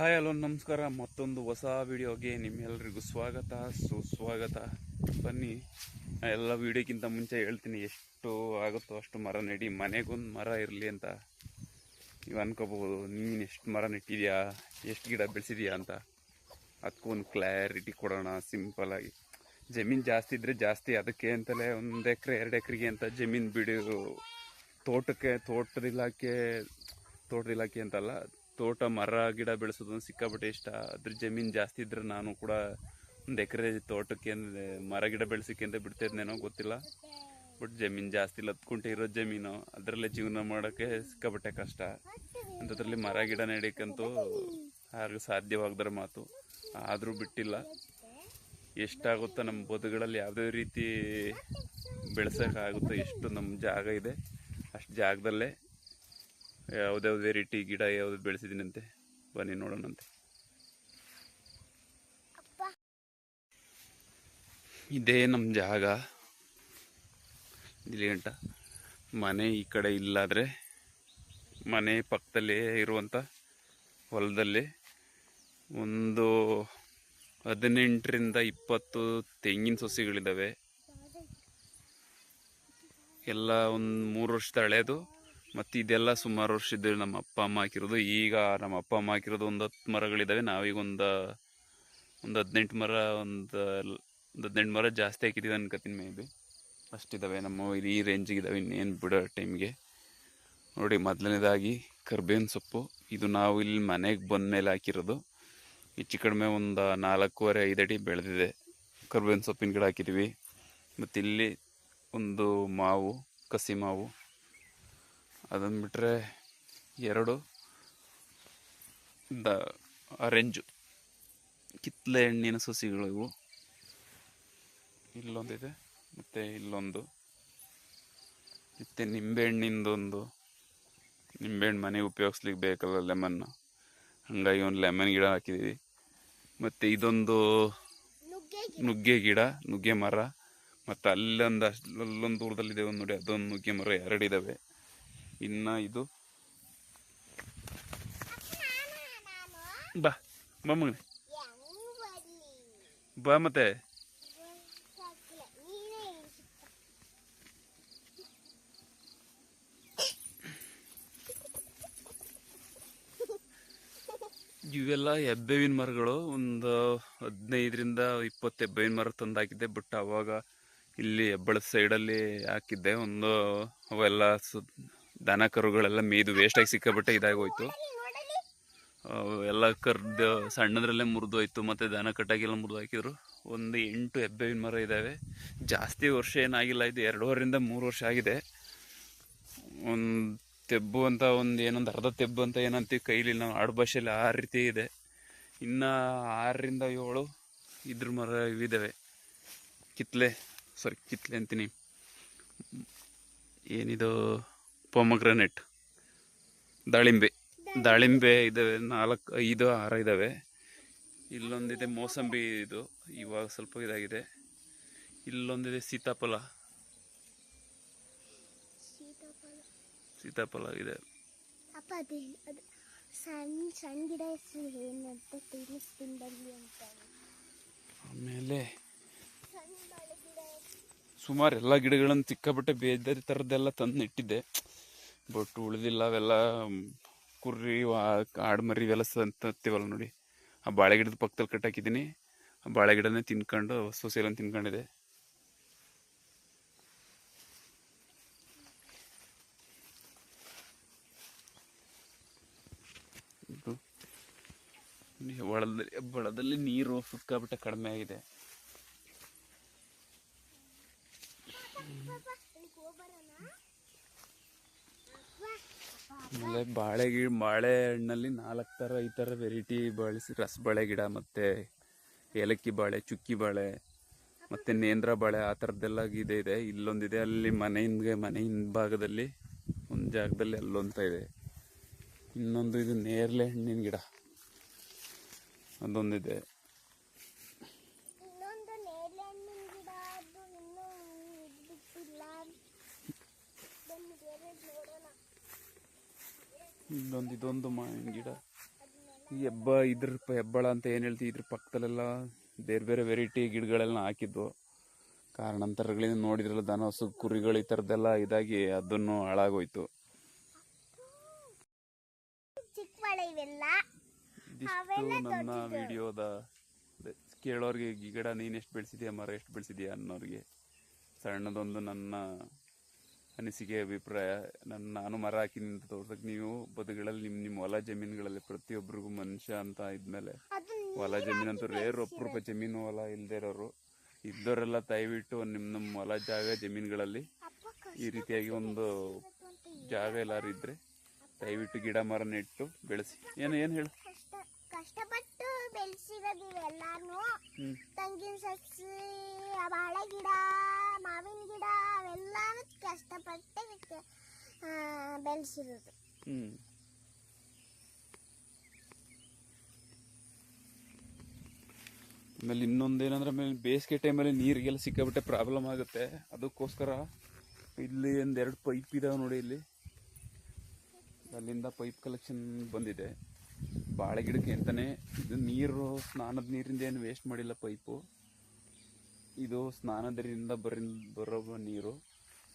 Hi hello, ನಮಸ್ಕಾರ. ಮತ್ತೊಂದು ಹೊಸ ವಿಡಿಯೋಗೆ ನಿಮ್ಮೆಲ್ಲರಿಗೂ ಸ್ವಾಗತ. ಸುಸ್ವಾಗತ ಬನ್ನಿ ಎಲ್ಲ ವಿಡಿಯೋಕ್ಕಿಂತ ಮುಂಚೆ ಹೇಳ್ತೀನಿ, ಎಷ್ಟು ಆಗುತ್ತೋ ಅಷ್ಟು ಮರ ನೆಡಿ. ಮನೆಗೊಂದು ಮರ ಇರಲಿ ಅಂತ ನೀವು ಅನ್ಕೋಬಹುದು. ನೀನು ಎಷ್ಟು ಮರ ನೆಟ್ಟಿದ್ಯಾ? ಎಷ್ಟು ಗಿಡ ಬೆಳೆಸಿದ್ಯಾ ಅಂತ. ಅದಕ್ಕೂ ಒಂದು ಕ್ಲಾರಿಟಿ ಕೊಡೋಣ ಸಿಂಪಲಾಗಿ ಜಮೀನು ಜಾಸ್ತಿ ಇದ್ದರೆ ಜಾಸ್ತಿ, ಅದಕ್ಕೆ ಅಂತಲೇ ಒಂದು ಎಕರೆ, ಎರಡು ಎಕರೆಗೆ ಅಂತ ಜಮೀನು ಬಿಡು. ತೋಟಕ್ಕೆ, ತೋಟದ ಇಲಾಖೆ ತೋಟದ ಇಲಾಖೆ ಅಂತಲ್ಲ ತೋಟ, ಮರ, ಗಿಡ ಬೆಳೆಸೋದು ಸಿಕ್ಕಾಪಟ್ಟೆ ಇಷ್ಟ. ಅದ್ರ ಜಮೀನು ಜಾಸ್ತಿ ಇದ್ರೆ ನಾನು ಕೂಡ ಒಂದು ಎಕರೆ ತೋಟಕ್ಕೆ ಮರ, ಗಿಡ ಬೆಳೆಸೋಕ್ಕೆ ಅಂತ ಬಿಡ್ತಿದ್ನೇನೋ ಗೊತ್ತಿಲ್ಲ. ಬಟ್ ಜಮೀನು ಜಾಸ್ತಿ ಇಲ್ಲ ಹತ್ತು ಇರೋ ಜಮೀನು. ಅದರಲ್ಲೇ ಜೀವನ ಮಾಡೋಕ್ಕೆ ಸಿಕ್ಕಾಪಟ್ಟೆ ಕಷ್ಟ. ಅಂಥದ್ರಲ್ಲಿ ಮರ, ಗಿಡ ನೆಡಕ್ಕಂತೂ ಯಾರಿಗೂ ಸಾಧ್ಯವಾಗದ್ರ ಮಾತು. ಆದರೂ ಬಿಟ್ಟಿಲ್ಲ. ಎಷ್ಟಾಗುತ್ತೋ ನಮ್ಮ ಬದುಗಳಲ್ಲಿ ಯಾವುದೇ ರೀತಿ ಬೆಳೆಸೋಕ್ಕಾಗುತ್ತೋ ಎಷ್ಟು ನಮ್ಮ ಜಾಗ ಇದೆ. ಅಷ್ಟು ಜಾಗದಲ್ಲೇ ಯಾವುದ್ಯಾವ್ದು ವೆರೈಟಿ ಗಿಡ ಯಾವ್ದು ಬೆಳೆಸಿದ್ದೀನಂತೆ? ಬನ್ನಿ ನೋಡೋಣಂತೆ. ಇದೇ ನಮ್ಮ ಜಾಗ. ಇಲ್ಲಿ ಗಂಟ. ಮನೆ ಈ ಕಡೆ ಇಲ್ಲಾದರೆ ಮನೆ ಪಕ್ಕದಲ್ಲೇ ಇರುವಂಥ ಹೊಲದಲ್ಲಿ ಒಂದು ಹದಿನೆಂಟರಿಂದ ಇಪ್ಪತ್ತು ತೆಂಗಿನ ಸಸಿಗಳಿದ್ದಾವೆ ಎಲ್ಲ ಒಂದು ಮೂರು ವರ್ಷದ ಹಳೇದು ಮತ್ತು ಇದೆಲ್ಲ ಸುಮಾರು ವರ್ಷದ ನಮ್ಮ ಅಪ್ಪ ಅಮ್ಮ ಹಾಕಿರೋದು. ಈಗ ನಮ್ಮ ಅಪ್ಪ ಅಮ್ಮ ಹಾಕಿರೋದು ಒಂದು ಹತ್ತು ಮರಗಳಿದ್ದಾವೆ ನಾವೀಗ ಒಂದು ಒಂದು ಹದಿನೆಂಟು ಮರ, ಒಂದು ಒಂದು ಹದಿನೆಂಟು ಮರ ಜಾಸ್ತಿ ಹಾಕಿದ್ದೀವಿ ಅನ್ಕೋತೀನಿ ಮೇ ಬಿ. ಅಷ್ಟಿದ್ದಾವೆ ನಮ್ಮ ಈ ರೇಂಜಿಗೆ ಇದ್ದಾವೆ ಇನ್ನೇನು ಬಿಡೋ ಟೈಮ್ಗೆ. ನೋಡಿ, ಮೊದಲನೇದಾಗಿ ಕರ್ಬೇವಿನ ಸೊಪ್ಪು. ಇದು ನಾವು ಇಲ್ಲಿ ಮನೆಗೆ ಬಂದ ಮೇಲೆ ಹಾಕಿರೋದು. ಹೆಚ್ಚು ಕಡಿಮೆ ಒಂದು ನಾಲ್ಕೂವರೆ ಐದು ಅಡಿ ಬೆಳೆದಿದೆ. ಕರ್ಬೇವಿನ ಸೊಪ್ಪಿನ ಗಿಡ ಹಾಕಿದ್ದೀವಿ ಮತ್ತು ಇಲ್ಲಿ ಒಂದು ಮಾವು, ಕಸಿ ಮಾವು. ಅದನ್ನು ಬಿಟ್ಟರೆ ಎರಡು, ದ ಆರೆಂಜು ಕಿತ್ತಲೆ ಹಣ್ಣಿನ ಸಸಿಗಳು ಇವು. ಇಲ್ಲೊಂದಿದೆ, ಮತ್ತು ಇಲ್ಲೊಂದು. ಮತ್ತು ನಿಂಬೆಹಣ್ಣಿಂದೊಂದು ನಿಂಬೆಹಣ್ಣು ಮನೆಗೆ ಉಪಯೋಗಿಸ್ಲಿಕ್ಕೆ ಬೇಕಲ್ಲ ಲೆಮನ್ನು ಹಾಗಾಗಿ ಒಂದು ಲೆಮನ್ ಗಿಡ ಹಾಕಿದ್ದೀವಿ ಮತ್ತು ಇದೊಂದು ನುಗ್ಗೆ ಗಿಡ, ನುಗ್ಗೆ ಮರ. ಮತ್ತು ಅಲ್ಲೊಂದು ಅಲ್ಲೊಂದು ದೂರದಲ್ಲಿದೆ ಒಂದು ನೋಡಿ, ಅದೊಂದು ನುಗ್ಗೆ ಮರ ಎರಡಿದ್ದಾವೆ ಇನ್ನು ಇದು. ಬಾ ಬಾ ಬಾ ಮತ್ತೆ. ಇವೆಲ್ಲ ಎಬ್ಬೇವಿನ ಮರಗಳು. ಒಂದು ಹದಿನೈದರಿಂದ ಇಪ್ಪತ್ತು ಎಬ್ಬೇವಿನ ಮರ ತಂದು ಬಟ್ ಅವಾಗ ಇಲ್ಲಿ ಹೆಬ್ಬಳದ ಸೈಡಲ್ಲಿ ಹಾಕಿದ್ದೆ. ಒಂದು ಅವೆಲ್ಲ ಸು ದನ ಕರುಗಳೆಲ್ಲ ಮೇಯ್ದು ವೇಸ್ಟಾಗಿ ಸಿಕ್ಕಾಬಿಟ್ಟೆ ಇದಾಗೋಯ್ತು ಎಲ್ಲ ಕರ್ದು ಸಣ್ಣದ್ರಲ್ಲೇ ಮುರಿದೋಯ್ತು ಮತ್ತು ದನ ಕಟ್ಟಾಗೆಲ್ಲ ಮುರಿದು ಹಾಕಿದ್ರು. ಒಂದು ಎಂಟು ಹೆಬ್ಬೆವಿನ ಮರ ಇದ್ದಾವೆ ಜಾಸ್ತಿ ವರ್ಷ ಏನಾಗಿಲ್ಲ, ಇದು ಎರಡೂವರೆಯಿಂದ ಮೂರು ವರ್ಷ ಆಗಿದೆ. ಒಂದು ತೆಬ್ಬು ಅಂತ, ಒಂದು ಏನೊಂದು ಅರ್ಧ ತೆಬ್ಬು ಅಂತ ಏನಂತೀವಿ ಕೈಲಿ, ನಾವು ಆಡು ಭಾಷೆಯಲ್ಲಿ ಆ ರೀತಿ ಇದೆ. ಇನ್ನು ಆರರಿಂದ ಏಳು ಇದ್ರ ಮರ ಇವಿದ್ದಾವೆ ಕಿತ್ಲೆ ಸಾರಿ ಕಿತ್ಲೆ ಅಂತೀನಿ. ಏನಿದು? ಪೊಮಗ್ರನೆಟ್ ದಾಳಿಂಬೆ. ದಾಳಿಂಬೆ ಇದ್ದಾವೆ ನಾಲ್ಕು ಐದು ಆರು ಇದ್ದಾವೆ ಇಲ್ಲೊಂದಿದೆ ಮೋಸಂಬಿ ಇದು. ಇವಾಗ ಸ್ವಲ್ಪ ಇದಾಗಿದೆ. ಇಲ್ಲೊಂದಿದೆ ಸೀತಾಫಲ. ಸೀತಾಫಲ ಇದೆ. ಆಮೇಲೆ ಸುಮಾರು ಎಲ್ಲ ಗಿಡಗಳನ್ನು ಸಿಕ್ಕಾಪಟ್ಟೆ ಬೇರೆ ಥರದ್ದೆಲ್ಲ ತಂದು ನೆಟ್ಟಿದ್ದೆ ಬಟ್ ಉಳಿದಿಲ್ಲ ಅವೆಲ್ಲ ಕುರ್ರಿ ಆಡು ಮರಿ ಇವೆಲ್ಲ ಸಂತೀವಲ್ಲ ನೋಡಿ. ಆ ಬಾಳೆ ಗಿಡದ ಪಕ್ಕದಲ್ಲಿ ಕಟ್ಟಾಕಿದ್ದೀನಿ. ಆ ಬಾಳೆ ಗಿಡನೇ ತಿನ್ಕೊಂಡು ಸೊಸೆಲನ್ನು ತಿನ್ಕೊಂಡಿದೆ. ಇದು ಬಳದಲ್ಲಿ ಬಳದಲ್ಲಿ ನೀರು ಸಿಕ್ಕಾಬಿಟ್ಟೆ ಕಡಿಮೆ ಆಗಿದೆ. ಆಮೇಲೆ ಬಾಳೆ ಗಿಡ ಬಾಳೆ ಹಣ್ಣಲ್ಲಿ ನಾಲ್ಕು ಥರ ಈ ಥರ ವೆರೈಟಿ ಬಳಸಿ ರಸಬಾಳೆ ಗಿಡ ಮತ್ತು ಏಲಕ್ಕಿ ಬಾಳೆ, ಚುಕ್ಕಿ ಬಾಳೆ ಮತ್ತು ನೇಂದ್ರ ಬಾಳೆ ಆ ಥರದ್ದೆಲ್ಲ ಇದೆ ಇದೆ. ಇಲ್ಲೊಂದಿದೆ. ಅಲ್ಲಿ ಮನೆ ಹಿಂದೆ ಮನೆ ಹಿಂಭಾಗದಲ್ಲಿ ಒಂದು ಜಾಗದಲ್ಲಿ ಅಲ್ಲೊಂತ ಇದೆ. ಇನ್ನೊಂದು ಇದು ನೇರಳೆ ಹಣ್ಣಿನ ಗಿಡ. ಅದೊಂದಿದೆ ಇನ್ನೊಂದು ನೇರಳೆ ಹಣ್ಣಿನ ಗಿಡ ಅದು ಇನ್ನೂ ಇದ್ ಬಿಟ್ಟಿಲ್ಲ ಬನ್ನಿ ಬೇರೆ ನೋಡೋಣ ಇನ್ನೊಂದು ಇದೊಂದು ಮಾವಿನ ಗಿಡ. ಈ ಹೆಬ್ಬ ಇದ್ರ ಹೆಬ್ಬಳ ಅಂತ ಏನು ಹೇಳ್ತೀವಿ ಇದ್ರ ಪಕ್ಕದಲ್ಲೆಲ್ಲ ಬೇರೆ ಬೇರೆ ವೆರೈಟಿ ಗಿಡಗಳೆಲ್ಲ ಹಾಕಿದ್ವು. ಕಾರಣಾಂತರಗಳಿಂದ ನೋಡಿದ್ರಲ್ಲ ದನ ಹಸು ಕುರಿಗಳು ಈ ಥರದ್ದೆಲ್ಲ ಇದಾಗಿ ಅದನ್ನು ಹಾಳಾಗೋಯ್ತು. ಇದಿಷ್ಟು ನನ್ನ ವಿಡಿಯೋದ. ಕೇಳೋರಿಗೆ ಗಿಡ ನೀನು ಎಷ್ಟು ಬೆಳೆಸಿದ್ಯಾ ಮರ ಎಷ್ಟು ಬೆಳೆಸಿದ್ಯಾ ಅನ್ನೋರಿಗೆ. ಸಣ್ಣದೊಂದು ನನ್ನ ಅನಿಸಿಕೆ ಅಭಿಪ್ರಾಯ ನನ್ನ ನಾನು ಮರ ಹಾಕಿ ನಿಂತ ತೋರ್ಸಕ್ ನೀವು ಬದುಗಳಲ್ಲಿ ನಿಮ್ಮ ನಿಮ್ಮ ಹೊಲ ಜಮೀನುಗಳಲ್ಲಿ ಪ್ರತಿಯೊಬ್ಬರಿಗೂ ಮನುಷ್ಯ ಅಂತ ಇದ್ಮೇಲೆ ಹೊಲ ಜಮೀನು ಅಂತೂ ರೇರ್ ಅಪರೂಪ ಜಮೀನು ಹೊಲ ಇಲ್ದೇ ಇರೋರು. ಇದ್ದವರೆಲ್ಲ ದಯವಿಟ್ಟು ನಿಮ್ಮ ನಮ್ಮ ಹೊಲ ಜಾಗ ಜಮೀನುಗಳಲ್ಲಿ ಈ ರೀತಿಯಾಗಿ ಒಂದು ಜಾಗ ಎಲ್ಲಾರು ಇದ್ರೆ ದಯವಿಟ್ಟು ಗಿಡ ಮರ ನೆಟ್ಟು ಬೆಳೆಸಿ. ಏನು ಏನು ಹೇಳು? ಕಷ್ಟ ಕಷ್ಟಪಟ್ಟು ಬೆಳೆಸಿರೋದು ಎಲ್ಲಾನು ತಂಗಿನ ಸಸಿ ಬಾಳೆ ಗಿಡ ಮಾವಿನ ಗಿಡ ಅವೆಲ್ಲಾನು ಕಷ್ಟಪಟ್ಟು ಬೆಳೆಸಿರೋದು. ಆಮೇಲೆ ಆಮೇಲೆ ಇನ್ನೊಂದೇನಂದ್ರೆ ಆಮೇಲೆ ಬೇಸಿಗೆ ಟೈಮಲ್ಲಿ ನೀರಿಗೆಲ್ಲ ಸಿಕ್ಕಾಬಿಟ್ಟೆ ಪ್ರಾಬ್ಲಮ್ ಆಗುತ್ತೆ. ಅದಕ್ಕೋಸ್ಕರ ಇಲ್ಲಿ ಒಂದೆರಡು ಪೈಪ್ ಇದಾವೆ ನೋಡಿ ಇಲ್ಲಿ. ಅಲ್ಲಿಂದ ಪೈಪ್ ಕಲೆಕ್ಷನ್ ಬಂದಿದೆ. ಬಾಳೆ ಗಿಡಕ್ಕೆ ಅಂತಾನೆ ಇದು ನೀರು, ಸ್ನಾನದ ನೀರಿಂದ ಏನು ವೇಸ್ಟ್ ಮಾಡಿಲ್ಲ ಪೈಪು ಇದು ಸ್ನಾನದರಿಂದ ಬರಿ ಬರೋ ನೀರು.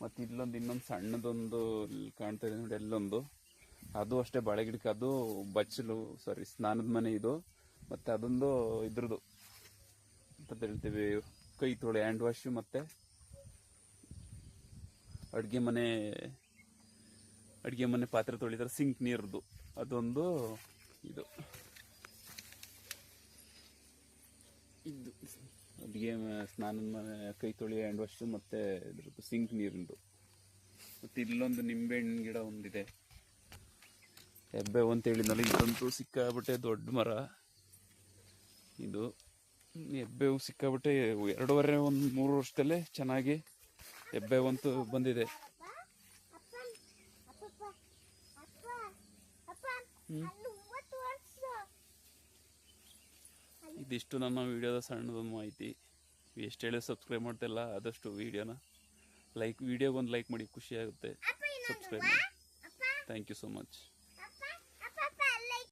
ಮತ್ತು ಇಲ್ಲೊಂದು ಇನ್ನೊಂದು ಸಣ್ಣದೊಂದು ಕಾಣ್ತಾ ಇದೆ ನೋಡಿ ಅಲ್ಲೊಂದು. ಅದು ಅಷ್ಟೇ ಬಾಳೆ ಗಿಡಕ್ಕೆ ಅದು ಬಚ್ಚಲು ಸಾರಿ ಸ್ನಾನದ ಮನೆ ಇದು. ಮತ್ತು ಅದೊಂದು ಇದ್ರದ್ದು. ಅಂತ ಹೇಳ್ತೀವಿ, ಕೈ ತೊಳೆ ಹ್ಯಾಂಡ್ ವಾಶ್ ಮತ್ತು ಅಡುಗೆ ಮನೆ ಅಡುಗೆ ಮನೆ ಪಾತ್ರೆ ತೊಳಿತಾರೆ ಸಿಂಕ್ ನೀರ್ದು. ಅದೊಂದು ಇದು ಇದು ಅಡುಗೆ ಸ್ನಾನ ಮನೆ ಕೈ ತೊಳಿ ಹ್ಯಾಂಡ್ ವಾಶ್ ಮತ್ತು ಇದ್ರದ್ದು ಸಿಂಕ್ ನೀರಿಂದು. ಮತ್ತು ಇಲ್ಲೊಂದು ನಿಂಬೆಹಣ್ಣಿನ ಗಿಡ ಒಂದಿದೆ. ಹೆಬ್ಬೆ ಅಂತ ಹೇಳಿದ್ನಲ್ಲ ಇದಂತೂ ಸಿಕ್ಕಾಬಿಟ್ಟೆ ದೊಡ್ಡ ಮರ. ಇದು ಹೆಬ್ಬೆವು ಸಿಕ್ಕಾಬಿಟ್ಟೆ ಎರಡೂವರೆ ಒಂದು ಮೂರು ವರ್ಷದಲ್ಲೇ ಚೆನ್ನಾಗಿ ಹೆಬ್ಬೆವಂತೂ ಬಂದಿದೆ. ಅಪ್ಪ ಅಪ್ಪ ಅಪ್ಪ ಅಪ್ಪ ಹ್ಮ್. ಅಲ್ಲಿ ಒಂಬತ್ತು ವರ್ಷ ಇದಿಷ್ಟು ನನ್ನ ವೀಡಿಯೋದ ಸಣ್ಣದೊಂದು ಮಾಹಿತಿ. ಎಷ್ಟು ಹೇಳಿ ಸಬ್ಸ್ಕ್ರೈಬ್ ಮಾಡ್ತಿಲ್ಲ ಆದಷ್ಟು ವೀಡಿಯೋನ ಲೈಕ್ ವೀಡಿಯೋಗೊಂದು ಲೈಕ್ ಮಾಡಿ ಖುಷಿಯಾಗುತ್ತೆ ಸಬ್ಸ್ಕ್ರೈಬ್ ಮಾಡಿ. Thank you so much